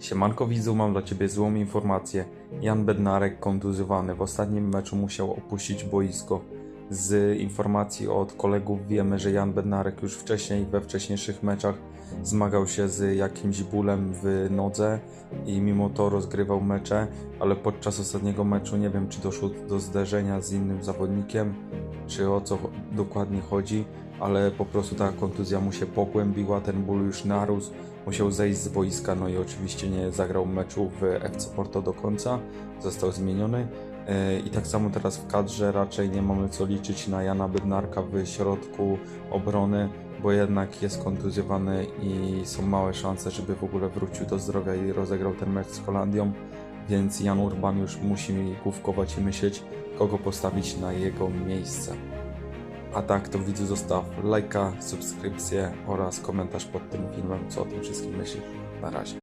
Siemanko widzu, mam dla Ciebie złą informację. Jan Bednarek kontuzjowany. W ostatnim meczu musiał opuścić boisko. Z informacji od kolegów wiemy, że Jan Bednarek już wcześniej, we wcześniejszych meczach zmagał się z jakimś bólem w nodze i mimo to rozgrywał mecze, ale podczas ostatniego meczu nie wiem, czy doszło do zderzenia z innym zawodnikiem, czy o co dokładnie chodzi, ale po prostu ta kontuzja mu się pogłębiła, ten ból już narósł, musiał zejść z boiska, no i oczywiście nie zagrał meczu w FC Porto do końca, został zmieniony. E, I tak samo teraz w kadrze raczej nie mamy co liczyć na Jana Bednarka w środku obrony, bo jednak jest kontuzjowany i są małe szanse, żeby w ogóle wrócił do zdrowia i rozegrał ten mecz z Holandią, więc Jan Urban już musi główkować i myśleć, kogo postawić na jego miejsce. A tak to widzu zostaw lajka, subskrypcję oraz komentarz pod tym filmem, co o tym wszystkim myślisz. Na razie.